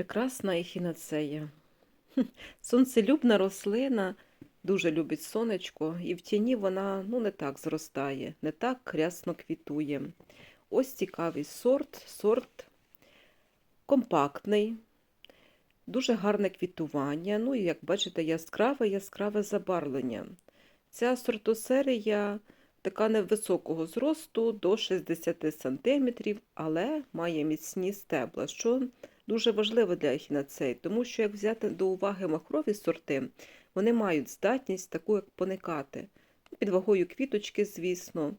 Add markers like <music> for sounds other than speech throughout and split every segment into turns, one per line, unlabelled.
Прекрасна ехінацея. <laughs> Сонцелюбна рослина, дуже любить сонечко, і в тіні вона ну, не так зростає, не так рясно квітує. Ось цікавий сорт, сорт компактний, дуже гарне квітування. Ну і, як бачите, яскраве, яскраве забарвлення. Ця сортосерія така невисокого зросту до 60 см, але має міцні стебла, що дуже важливо для ехінацеї, тому що як взяти до уваги махрові сорти, вони мають здатність таку, як поникати. Під вагою квіточки, звісно.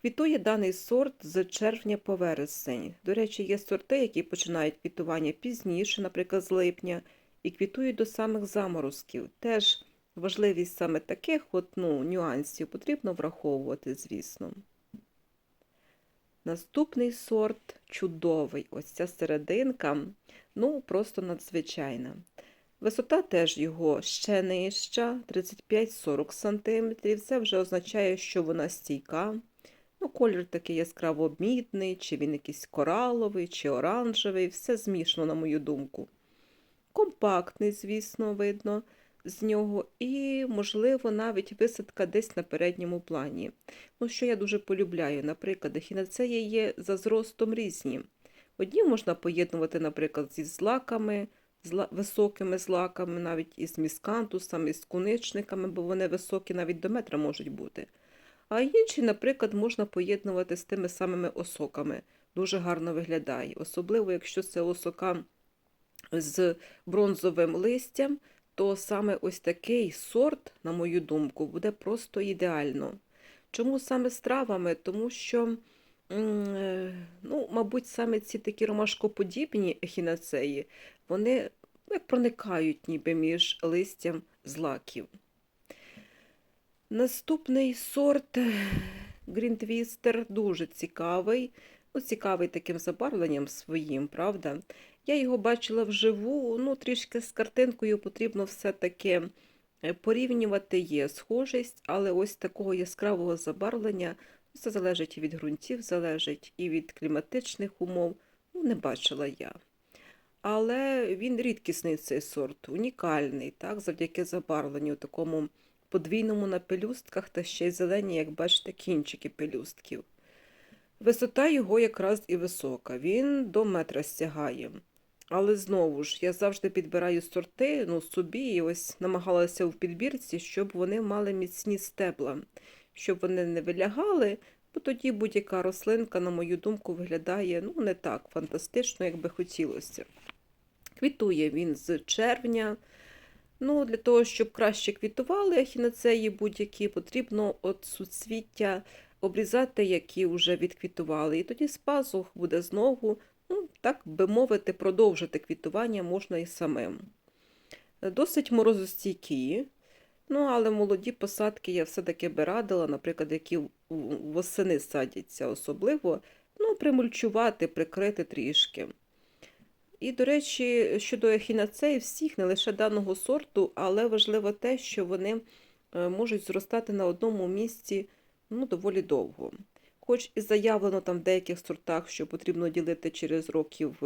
Квітує даний сорт з червня по вересень. До речі, є сорти, які починають квітування пізніше, наприклад, з липня, і квітують до самих заморозків. Теж важливість саме таких от, ну, нюансів потрібно враховувати, звісно. Наступний сорт чудовий. Ось ця серединка, ну, просто надзвичайна. Висота теж його ще нижча, 35-40 см. Це вже означає, що вона стійка. Ну, Колір такий яскраво мідний, чи він якийсь кораловий, чи оранжевий, все змішано, на мою думку. Компактний, звісно, видно з нього, і, можливо, навіть висадка десь на передньому плані. Ну, що я дуже полюбляю, наприклад, ехінацеї є за зростом різні. Одні можна поєднувати, наприклад, зі злаками, зла... високими злаками, навіть із міскантусами, з куничниками, бо вони високі навіть до метра можуть бути. А інші, наприклад, можна поєднувати з тими самими осоками. Дуже гарно виглядає. Особливо, якщо це осока з бронзовим листям, то саме ось такий сорт, на мою думку, буде просто ідеально. Чому саме з травами? Тому що, ну, мабуть, саме ці такі ромашкоподібні ехінацеї, вони як проникають ніби між листям злаків. Наступний сорт Грінтвістер дуже цікавий. Ну, цікавий таким забарвленням своїм, правда? Я його бачила вживу, ну, трішки з картинкою потрібно все-таки порівнювати є схожість, але ось такого яскравого забарвлення, це залежить і від ґрунтів, залежить і від кліматичних умов. Ну, не бачила я. Але він рідкісний цей сорт, унікальний, так, завдяки забарвленню такому подвійному на пелюстках та ще й зелені, як бачите, кінчики пелюстків. Висота його якраз і висока, він до метра стягає. Але знову ж, я завжди підбираю сорти ну, собі і ось намагалася в підбірці, щоб вони мали міцні стебла, щоб вони не вилягали, бо тоді будь-яка рослинка, на мою думку, виглядає ну, не так фантастично, як би хотілося. Квітує він з червня. Ну, Для того, щоб краще квітували ехінацеї будь-які, потрібно от суцвіття обрізати, які вже відквітували. І тоді з пазух буде знову, ну, так би мовити, продовжити квітування можна і самим. Досить морозостійкі, ну, але молоді посадки я все-таки би радила, наприклад, які восени садяться особливо, ну, примульчувати, прикрити трішки. І, до речі, щодо ехінацеї, всіх, не лише даного сорту, але важливо те, що вони е, можуть зростати на одному місці ну, доволі довго. Хоч і заявлено там в деяких сортах, що потрібно ділити через років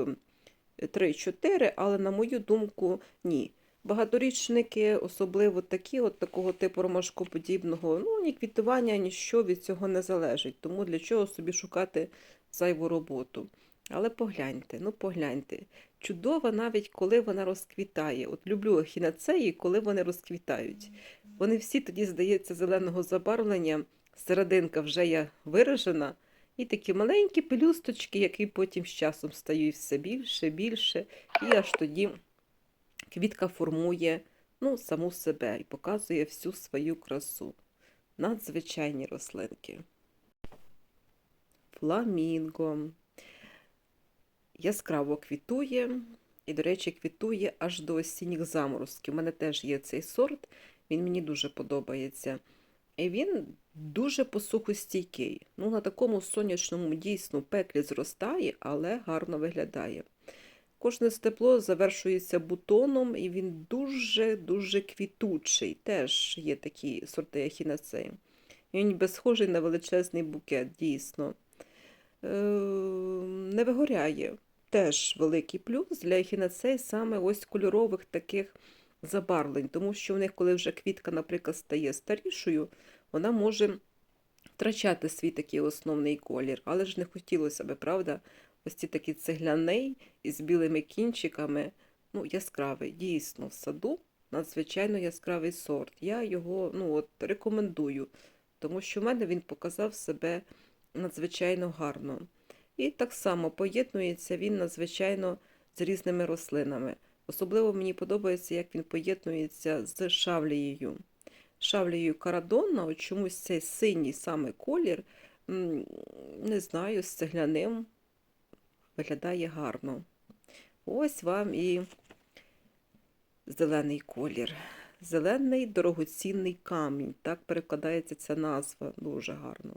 3-4, але, на мою думку, ні. Багаторічники, особливо такі, от такого типу ромашкоподібного, ну, ні квітування, ніщо від цього не залежить. Тому для чого собі шукати зайву роботу. Але погляньте, ну погляньте. Чудова навіть коли вона розквітає. От люблю ехінацеї, коли вони розквітають. Вони всі тоді, здається, зеленого забарвлення, серединка вже є виражена, і такі маленькі пелюсточки, які потім з часом стають все більше, більше, і аж тоді квітка формує ну, саму себе і показує всю свою красу. Надзвичайні рослинки. Фламінго яскраво квітує, і, до речі, квітує аж до осінніх заморозків. У мене теж є цей сорт, він мені дуже подобається. І він дуже посухостійкий. Ну, На такому сонячному дійсно пеклі зростає, але гарно виглядає. Кожне степло завершується бутоном, і він дуже-дуже квітучий. Теж є такі сорти ехінацеї. Він ніби схожий на величезний букет, дійсно. Е, не вигоряє теж великий плюс для ехінацей саме ось кольорових таких забарвлень, тому що в них, коли вже квітка, наприклад, стає старішою, вона може втрачати свій такий основний колір. Але ж не хотілося би, правда? Ось ці такий цегляний із білими кінчиками, ну, яскравий, дійсно, в саду надзвичайно яскравий сорт. Я його ну, от, рекомендую, тому що в мене він показав себе надзвичайно гарно. І так само поєднується він надзвичайно з різними рослинами. Особливо мені подобається, як він поєднується з шавлією. Шавлією карадонна, от чомусь цей синій саме колір, не знаю, з цегляним виглядає гарно. Ось вам і зелений колір. Зелений дорогоцінний камінь. Так перекладається ця назва дуже гарно.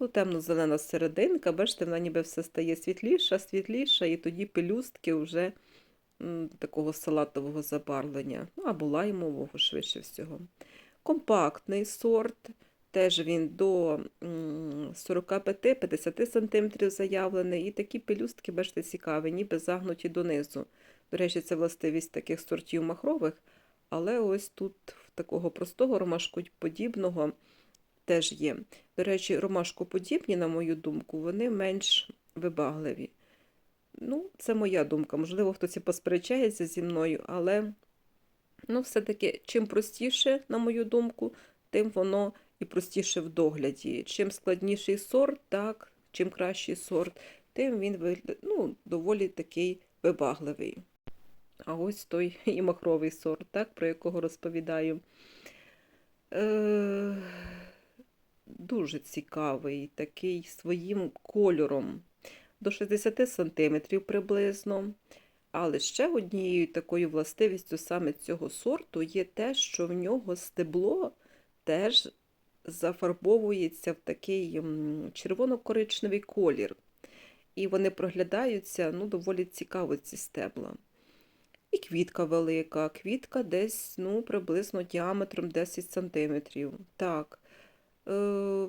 Ну, темно-зелена серединка, бачите, вона ніби все стає світліша, світліша, і тоді пелюстки вже такого салатового забарвлення, ну або лаймового, швидше всього. Компактний сорт, теж він до 45-50 см заявлений, і такі пелюстки, бачите, цікаві, ніби загнуті донизу. До речі, це властивість таких сортів махрових, але ось тут такого простого ромашкоподібного теж є. До речі, ромашкоподібні, на мою думку, вони менш вибагливі. Ну, це моя думка. Можливо, хтось і посперечається зі мною, але ну, все-таки чим простіше, на мою думку, тим воно і простіше в догляді. Чим складніший сорт, так, чим кращий сорт, тим він ну, доволі такий вибагливий. А ось той <laughs> і махровий сорт, так, про якого розповідаю. Е, дуже цікавий, такий своїм кольором. До 60 см приблизно. Але ще однією такою властивістю саме цього сорту є те, що в нього стебло теж зафарбовується в такий червоно-коричневий колір. І вони проглядаються ну, доволі цікаво, ці стебла. І квітка велика, квітка десь ну, приблизно діаметром 10 см. Так. Е,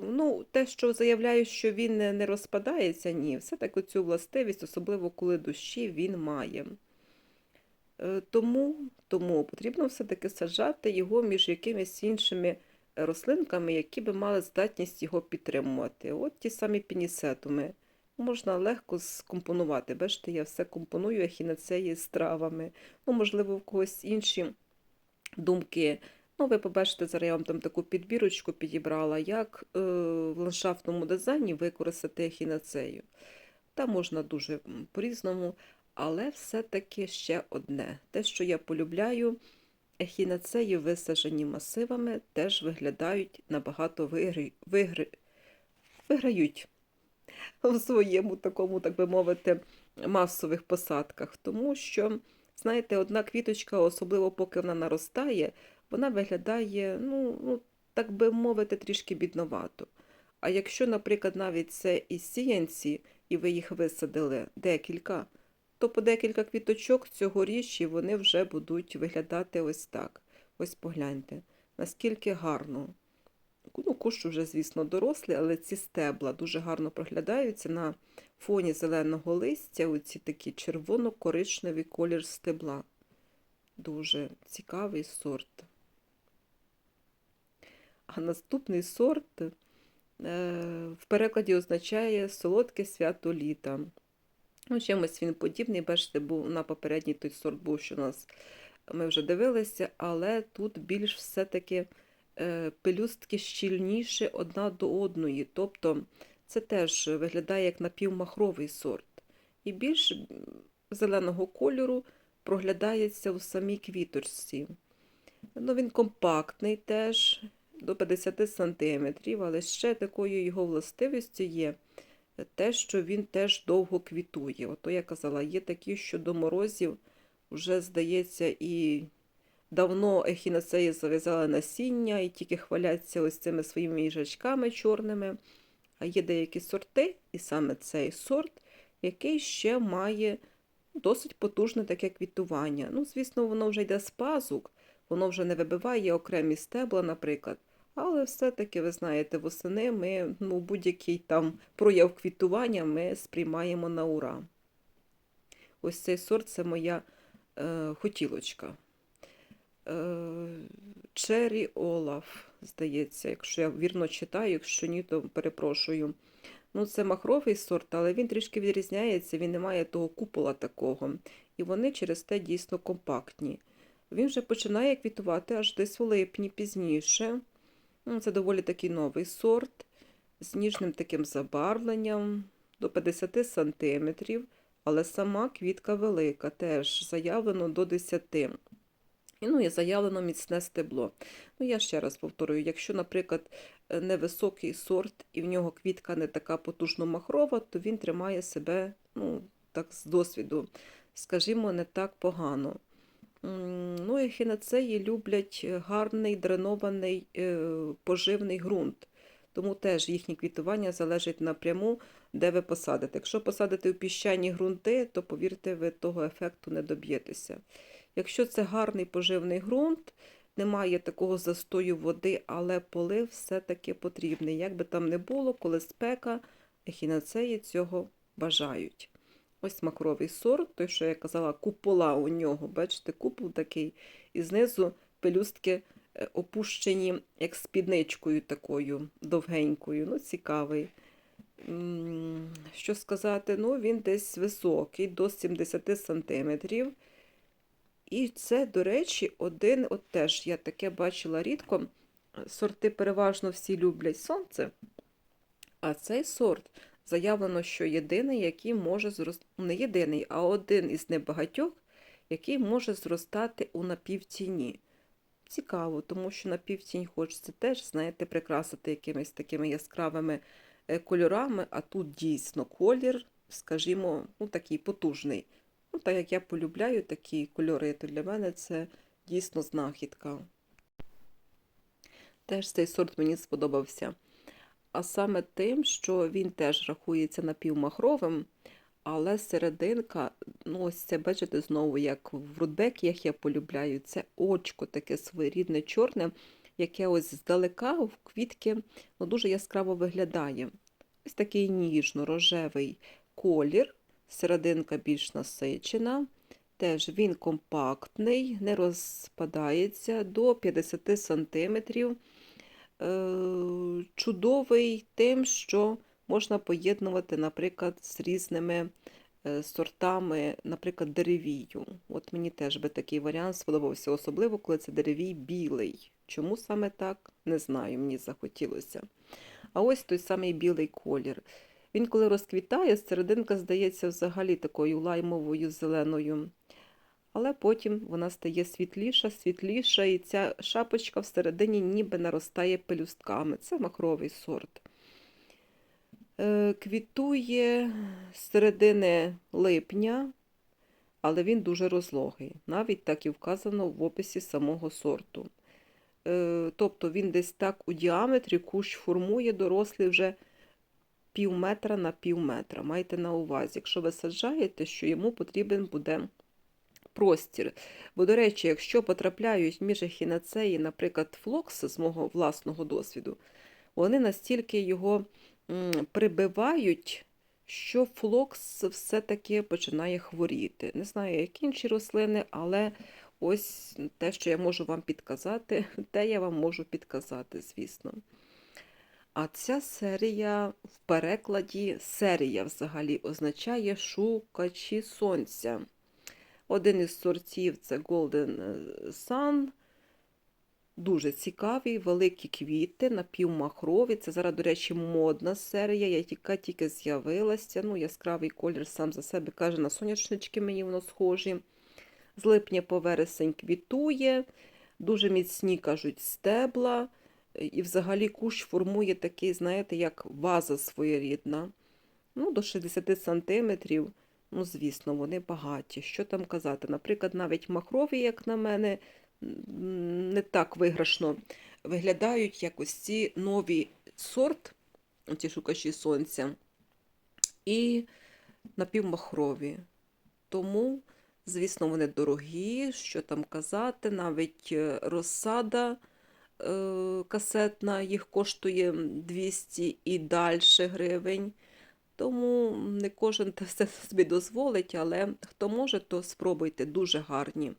ну, те, що заявляю, що він не, розпадається, ні, все-таки цю властивість, особливо коли дощі, він має. Е, тому, тому потрібно все-таки саджати його між якимись іншими рослинками, які би мали здатність його підтримувати. От ті самі пінісетуми. Можна легко скомпонувати. Бачите, я все компоную ехінацеї з травами. Ну, можливо, в когось інші думки. Ну, ви побачите, зараз я вам там таку підбірочку підібрала, як е, в ландшафтному дизайні використати ехінацею. Там можна дуже по-різному, але все-таки ще одне. Те, що я полюбляю, ехінацеї, висаджені масивами, теж виглядають набагато вигри... Вигри... виграють в своєму такому, так би мовити, масових посадках. Тому що, знаєте, одна квіточка, особливо поки вона наростає, вона виглядає, ну, ну, так би мовити, трішки бідновато. А якщо, наприклад, навіть це і сіянці, і ви їх висадили декілька, то по декілька квіточок цьогоріч і вони вже будуть виглядати ось так. Ось погляньте, наскільки гарно. Ну, кущ вже, звісно, дорослий, але ці стебла дуже гарно проглядаються на фоні зеленого листя, оці такі червоно-коричневий колір стебла. Дуже цікавий сорт. А наступний сорт е, в перекладі означає солодке свято літа. Ну, чимось він подібний, бачите, був на попередній той сорт був, що у нас ми вже дивилися, але тут більш все-таки е, пелюстки щільніші одна до одної. Тобто це теж виглядає як напівмахровий сорт. І більш зеленого кольору проглядається у самій квіточці. Ну, він компактний теж, до 50 см, але ще такою його властивістю є те, що він теж довго квітує. Ото я казала, є такі, що до морозів вже, здається, і давно ехінацеї зав'язали насіння і тільки хваляться ось цими своїми їжачками чорними. А є деякі сорти, і саме цей сорт, який ще має досить потужне таке квітування. Ну, звісно, воно вже йде з пазук, воно вже не вибиває окремі стебла, наприклад. Але все-таки, ви знаєте, восени ми ну, будь-який там прояв квітування ми сприймаємо на ура. ось цей сорт це моя е, хотілочка. Е, Черрі Олаф, здається, якщо я вірно читаю, якщо ні, то перепрошую. Ну, це махровий сорт, але він трішки відрізняється, він не має того купола такого. І вони через те дійсно компактні. Він вже починає квітувати аж десь у липні пізніше. Ну, Це доволі такий новий сорт з ніжним таким забарвленням до 50 сантиметрів, але сама квітка велика, теж заявлено до 10. І ну, і заявлено міцне стебло. Ну, я ще раз повторюю, якщо, наприклад, е, невисокий сорт і в нього квітка не така потужно махрова, то він тримає себе, ну, так з досвіду, скажімо, не так погано. Ну, ехінацеї люблять гарний дренований е, поживний ґрунт. Тому теж їхнє квітування залежить напряму, де ви посадите. Якщо посадите в піщані ґрунти, то повірте, ви того ефекту не доб'єтеся. Якщо це гарний поживний ґрунт, немає такого застою води, але полив все-таки потрібний. Як би там не було, коли спека, ехінацеї цього бажають. Ось макровий сорт, той, що я казала, купола у нього. Бачите, купол такий, і знизу пелюстки е, опущені, як спідничкою такою довгенькою. Ну, цікавий. Що сказати? Ну, він десь високий, до 70 сантиметрів. І це, до речі, один, от теж я таке бачила рідко. Сорти переважно всі люблять сонце. А цей сорт заявлено, що єдиний, який може зростати, не єдиний, а один із небагатьох, який може зростати у напівтіні. Цікаво, тому що напівтінь хочеться теж, знаєте, прикрасити якимись такими яскравими е, кольорами, а тут дійсно колір, скажімо, ну, такий потужний. Ну, так як я полюбляю такі кольори, то для мене це дійсно знахідка. Теж цей сорт мені сподобався. А саме тим, що він теж рахується напівмахровим, але серединка, ну ось це, бачите, знову, як в рудбекіях я полюбляю, це очко таке своєрідне чорне, яке ось здалека в квітки ну, дуже яскраво виглядає. Ось такий ніжно-рожевий колір, серединка більш насичена. Теж він компактний, не розпадається до 50 сантиметрів. Е, чудовий тим, що можна поєднувати, наприклад, з різними е, сортами, наприклад, деревію. От мені теж би такий варіант сподобався, особливо, коли це деревій білий. Чому саме так, не знаю, мені захотілося. А ось той самий білий колір. Він, коли розквітає, серединка здається взагалі такою лаймовою зеленою. Але потім вона стає світліша, світліша, і ця шапочка всередині ніби наростає пелюстками. Це махровий сорт. Е, Квітує з середини липня, але він дуже розлогий. Навіть так і вказано в описі самого сорту. Е, Тобто він десь так у діаметрі кущ формує дорослий вже пів метра на пів метра. Майте на увазі, якщо ви саджаєте, що йому потрібен буде простір. Бо, до речі, якщо потрапляють між ехінацеї, наприклад, флокс з мого власного досвіду, вони настільки його прибивають, що флокс все-таки починає хворіти. Не знаю, як інші рослини, але ось те, що я можу вам підказати, <laughs> те я вам можу підказати, звісно. А ця серія в перекладі серія взагалі означає шукачі сонця. Один із сортів це Golden Sun. Дуже цікавий, великі квіти, напівмахрові. Це зараз, до речі, модна серія, яка тільки з'явилася. Ну, Яскравий колір сам за себе каже, на сонячнички мені воно схожі. З липня по вересень квітує, дуже міцні, кажуть, стебла. І взагалі кущ формує такий, знаєте, як ваза своєрідна. Ну, До 60 сантиметрів. Ну, звісно, вони багаті. Що там казати? Наприклад, навіть махрові, як на мене, не так виграшно виглядають, як ось ці нові сорт, ці шукачі сонця, і напівмахрові. Тому, звісно, вони дорогі, що там казати, навіть е, розсада е, касетна їх коштує 200 і далі гривень. Тому не кожен <laughs> все собі дозволить, але хто може, то спробуйте дуже гарні.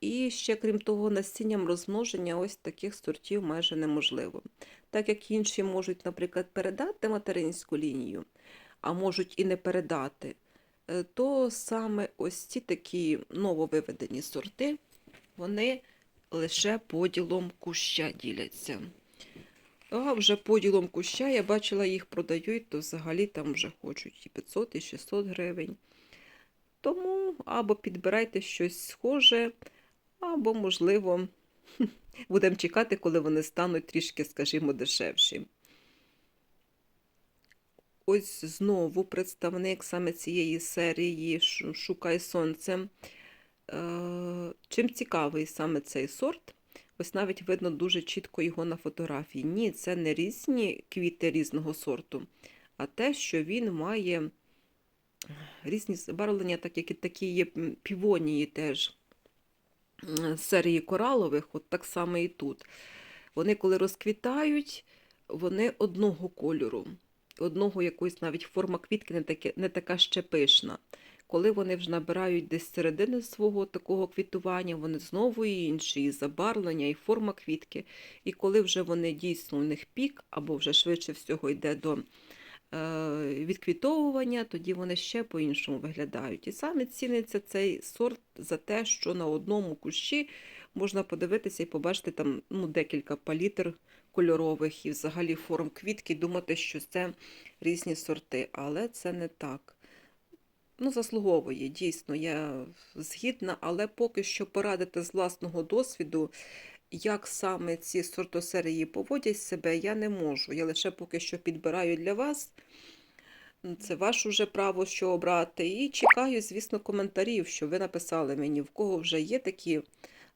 І ще, крім того, насінням розмноження ось таких сортів майже неможливо. Так як інші можуть, наприклад, передати материнську лінію, а можуть і не передати, е, то саме ось ці такі нововиведені сорти, вони лише поділом куща діляться. А вже поділом куща я бачила, їх продають, то взагалі там вже хочуть і 500, і 600 гривень. Тому або підбирайте щось схоже, або, можливо, <laughs> будемо чекати, коли вони стануть трішки, скажімо, дешевші. Ось знову представник саме цієї серії Шукай сонце. Е, Чим цікавий саме цей сорт? Ось навіть видно дуже чітко його на фотографії. Ні, це не різні квіти різного сорту, а те, що він має різні забарвлення, так як і такі є півонії теж серії коралових, от так само і тут. Вони, коли розквітають, вони одного кольору, одного якоїсь навіть форма квітки не, таке, не така ще пишна. Коли вони вже набирають десь середини свого такого квітування, вони знову інші, і забарвлення, і форма квітки. І коли вже вони дійсно у них пік, або вже швидше всього йде до е, відквітовування, тоді вони ще по-іншому виглядають. І саме ціниться цей сорт за те, що на одному кущі можна подивитися і побачити там ну, декілька палітр кольорових і взагалі форм квітки, думати, що це різні сорти, але це не так. Ну, заслуговує, дійсно, я згідна, але поки що порадити з власного досвіду, як саме ці сортосерії поводять себе, я не можу. Я лише поки що підбираю для вас. Це ваше вже право, що обрати. І чекаю, звісно, коментарів, що ви написали мені, в кого вже є такі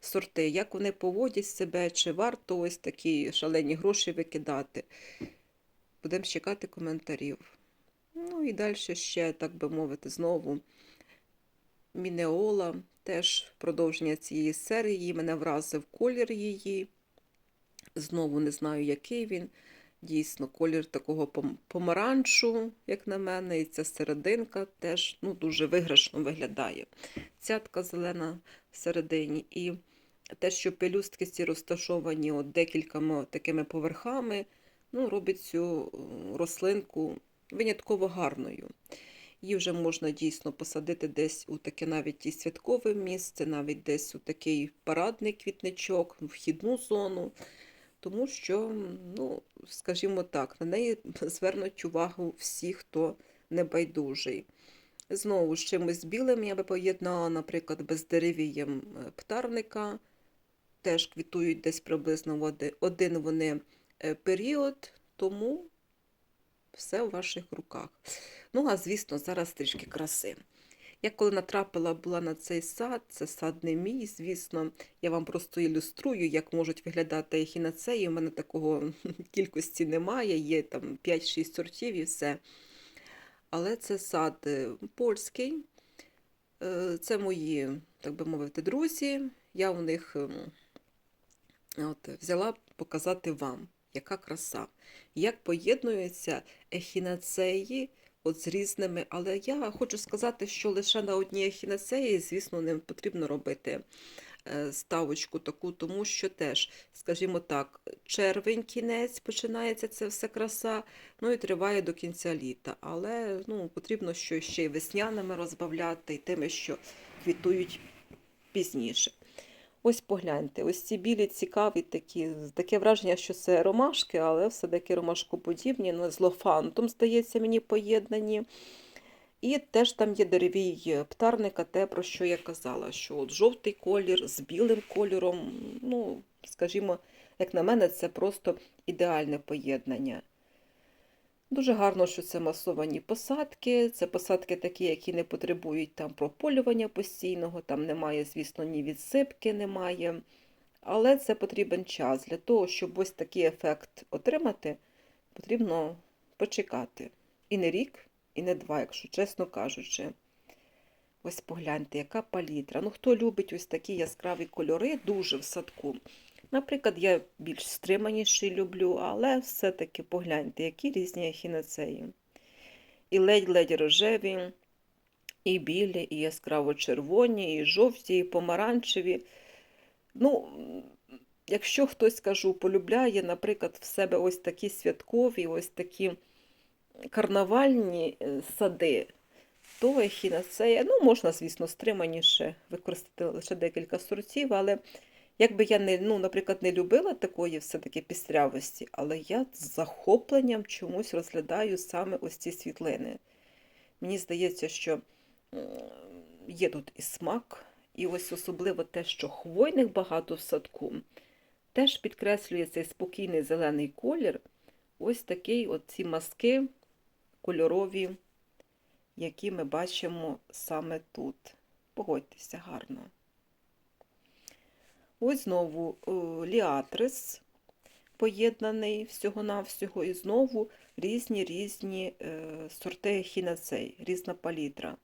сорти, як вони поводять себе, чи варто ось такі шалені гроші викидати. Будемо чекати коментарів. Ну і далі ще, так би мовити, знову Мінеола, теж продовження цієї серії. Мене вразив колір її. Знову не знаю, який він. Дійсно, колір такого помаранчу, як на мене, і ця серединка теж ну, дуже виграшно виглядає. Цятка зелена всередині. І те, що пелюстки ці розташовані от декількома такими поверхами, ну, робить цю е, рослинку винятково гарною. Її вже можна дійсно посадити десь у таке навіть і святкове місце, навіть десь у такий парадний квітничок, вхідну зону, тому що, ну, скажімо так, на неї <laughs> звернуть увагу всі, хто небайдужий. Знову з чимось білим я би поєднала, наприклад, бездеревієм е, птарника. Теж квітують десь приблизно один вони е, період, тому все в ваших руках. Ну, а звісно, зараз трішки краси. Я коли натрапила була на цей сад, це сад не мій, звісно, я вам просто ілюструю, як можуть виглядати ехінацеї. У мене такого <laughs> кількості немає, є там 5-6 сортів і все. Але це сад е, польський. Е, Це мої, так би мовити, друзі. Я у них ем, от, взяла показати вам, яка краса, як поєднуються ехінацеї от з різними. Але я хочу сказати, що лише на одній ехінацеї, звісно, не потрібно робити е, ставочку таку, тому що теж, скажімо так, червень, кінець починається це все краса, ну і триває до кінця літа. Але ну, потрібно що ще й весняними розбавляти, і тими, що квітують пізніше. Ось погляньте, ось ці білі цікаві такі, таке враження, що це ромашки, але все-таки ромашкоподібні, ну, з лофантом, здається, мені поєднані. І теж там є деревій птарника, те, про що я казала, що от жовтий колір з білим кольором, ну, скажімо, як на мене, це просто ідеальне поєднання. Дуже гарно, що це масовані посадки. Це посадки такі, які не потребують там прополювання постійного, там немає, звісно, ні відсипки немає. Але це потрібен час. Для того, щоб ось такий ефект отримати, потрібно почекати. І не рік, і не два, якщо чесно кажучи. Ось погляньте, яка палітра. Ну, хто любить ось такі яскраві кольори, дуже в садку. Наприклад, я більш стриманіший люблю, але все-таки погляньте, які різні ехінацеї. і ледь-ледь рожеві, і білі, і яскраво червоні, і жовті, і помаранчеві. Ну, якщо хтось, кажу, полюбляє, наприклад, в себе ось такі святкові, ось такі карнавальні е, сади, то ехінацея, ну, можна, звісно, стриманіше використати лише декілька сортів, але якби я не, ну, наприклад, не любила такої все-таки пістрявості, але я з захопленням чомусь розглядаю саме ось ці світлини. Мені здається, що є тут і смак, і ось особливо те, що хвойних багато в садку, теж підкреслює цей спокійний зелений колір. Ось от ці маски кольорові, які ми бачимо саме тут. Погодьтеся гарно. Ось знову е, ліатрис поєднаний всього-навсього, і знову різні різні е, сорти ехінацей, різна палітра.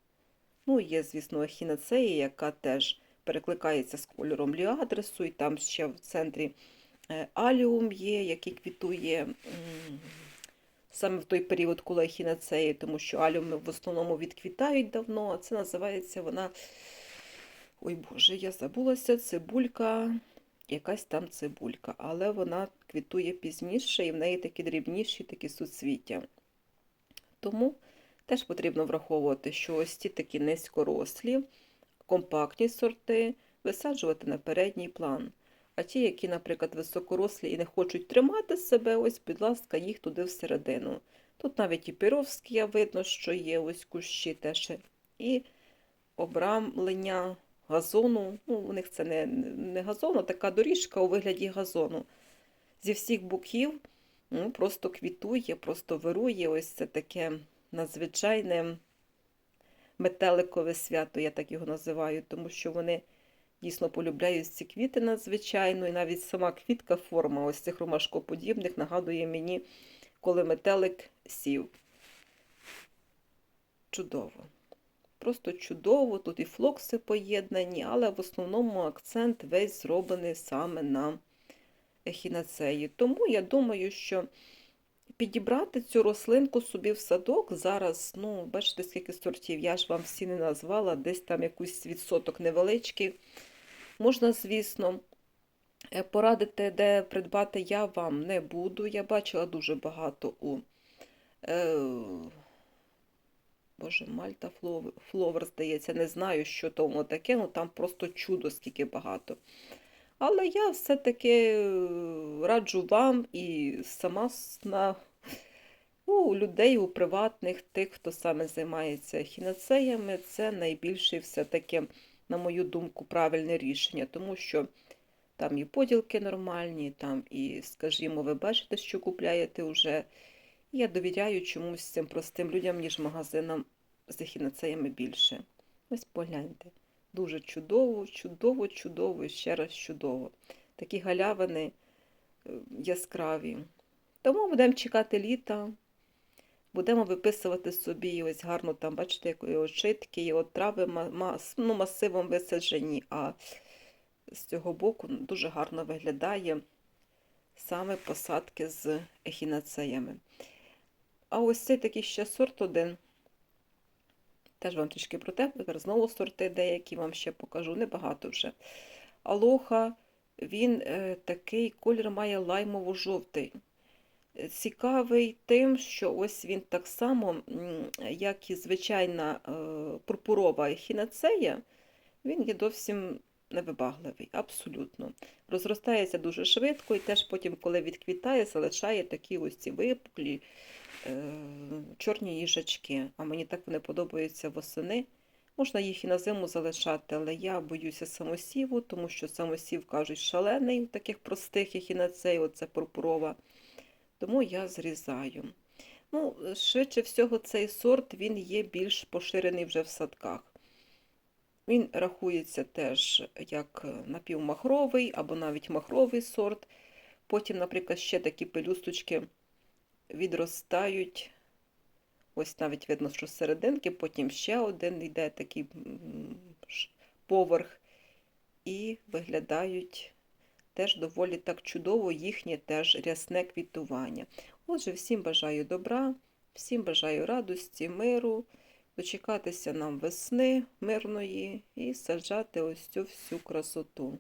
Ну, є, звісно, ехінацея, яка теж перекликається з кольором ліатрису, і там ще в центрі е, аліум є, який квітує саме в той період, коли ехінацеї, тому що аліуми в основному відквітають давно, а це називається вона. Ой Боже, я забулася, цибулька, якась там цибулька, але вона квітує пізніше і в неї такі дрібніші такі суцвіття. Тому теж потрібно враховувати, що ось ті такі низькорослі, компактні сорти висаджувати на передній план. А ті, які, наприклад, високорослі і не хочуть тримати себе, ось, будь ласка, їх туди всередину. Тут навіть і піровські видно, що є ось кущі теж. І обрамлення газону. Ну, у них це не, не газон, а така доріжка у вигляді газону. Зі всіх боків ну, просто квітує, просто вирує. Ось це таке надзвичайне метеликове свято, я так його називаю, тому що вони дійсно полюбляють ці квіти надзвичайно, і навіть сама квітка, форма ось цих ромашкоподібних нагадує мені, коли метелик сів. Чудово. Просто чудово, тут і флокси поєднані, але в основному акцент весь зроблений саме на ехінацеї. Тому я думаю, що підібрати цю рослинку собі в садок зараз, ну, бачите, скільки сортів, я ж вам всі не назвала, десь там якийсь відсоток невеличкий. Можна, звісно, е, порадити, де придбати я вам не буду. Я бачила дуже багато у. Е, Боже, Мальта Фловер, здається, не знаю, що то воно таке, ну там просто чудо, скільки багато. Але я все-таки е, раджу вам і сама на ну, у людей, у приватних, тих, хто саме займається хінацеями, це найбільше все-таки, на мою думку, правильне рішення, тому що там і поділки нормальні, там і, скажімо, ви бачите, що купляєте вже. Я довіряю чомусь цим простим людям, ніж магазинам з ехінацеями більше. Ось погляньте. Дуже чудово, чудово, чудово і ще раз чудово. Такі галявини е, яскраві. Тому будемо чекати літа, будемо виписувати собі ось гарно там, бачите, очитки, і от трави мас, ну, масивом висаджені, а з цього боку дуже гарно виглядає саме посадки з ехінацеями. А ось цей такий ще сорт один. Теж вам трішки про те, тепер знову сорти деякі вам ще покажу, небагато вже. Алоха, він е, такий колір має лаймово-жовтий. Цікавий тим, що ось він так само, як і звичайна е, пурпурова ехінацея, він є зовсім невибагливий, абсолютно. Розростається дуже швидко і теж потім, коли відквітає, залишає такі ось ці випуклі. Е, чорні їжачки, а мені так вони подобаються восени. Можна їх і на зиму залишати, але я боюся самосіву, тому що самосів, кажуть, шалений, таких простих, як і на цей, оце пурпурова. Тому я зрізаю. Ну, Швидше всього, цей сорт він є більш поширений вже в садках. Він рахується теж як напівмахровий або навіть махровий сорт. Потім, наприклад, ще такі пелюсточки відростають. Ось навіть видно, що з серединки, потім ще один йде такий поверх, і виглядають теж доволі так чудово їхнє теж рясне квітування. Отже, всім бажаю добра, Всім бажаю радості, миру, дочекатися нам весни мирної і саджати ось цю всю красоту.